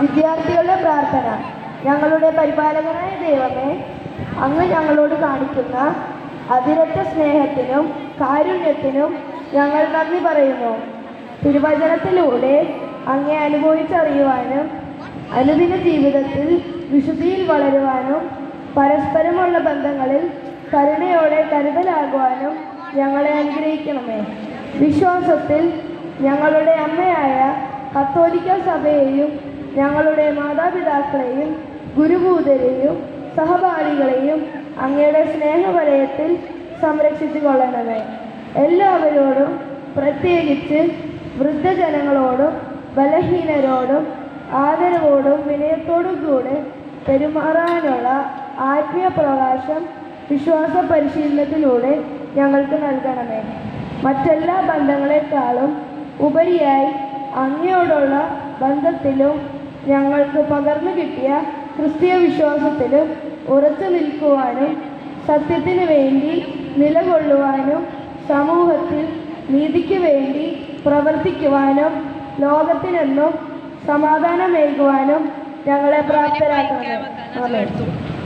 വിദ്യാർത്ഥികളുടെ പ്രാർത്ഥന. ഞങ്ങളുടെ പരിപാലകനായ ദൈവമേ അങ്ങ് ഞങ്ങളോട് കാണിക്കുന്ന അതിരറ്റ സ്നേഹത്തിനും കാരുണ്യത്തിനും ഞങ്ങൾ നന്ദി പറയുന്നു. തിരുവചനത്തിലൂടെ അങ്ങേ അനുഭവിച്ചറിയുവാനും അനുദിന ജീവിതത്തിൽ വിശുദ്ധിയിൽ വളരുവാനും പരസ്പരമുള്ള ബന്ധങ്ങളിൽ കരുണയോടെ കരുതലാകുവാനും ഞങ്ങളെ അനുഗ്രഹിക്കണമേ. വിശ്വാസത്തിൽ ഞങ്ങളുടെ അമ്മയായ കത്തോലിക്ക സഭയെയും ഞങ്ങളുടെ മാതാപിതാക്കളെയും ഗുരുഭൂതരെയും സഹപാഠികളെയും അങ്ങയുടെ സ്നേഹവലയത്തിൽ സംരക്ഷിച്ചു കൊള്ളണമേ എല്ലാവരോടും പ്രത്യേകിച്ച് വൃദ്ധജനങ്ങളോടും ബലഹീനരോടും ആദരവോടും വിനയത്തോടും കൂടെ പെരുമാറാനുള്ള ആത്മീയ പ്രകാശം വിശ്വാസ പരിശീലനത്തിലൂടെ ഞങ്ങൾക്ക് നൽകണമേ. മറ്റെല്ലാ ബന്ധങ്ങളെക്കാളും ഉപരിയായി അങ്ങയോടുള്ള ബന്ധത്തിലും ഞങ്ങൾക്ക് പകർന്നു കിട്ടിയ ക്രിസ്തീയ വിശ്വാസത്തിലും ഉറച്ചു നിൽക്കുവാനും സത്യത്തിന് വേണ്ടി നിലകൊള്ളുവാനും സമൂഹത്തിൽ നീതിക്ക് വേണ്ടി പ്രവർത്തിക്കുവാനും ലോകത്തിനെന്നും സമാധാനമേകുവാനും ഞങ്ങളെ പ്രാപ്തരാക്കുന്നു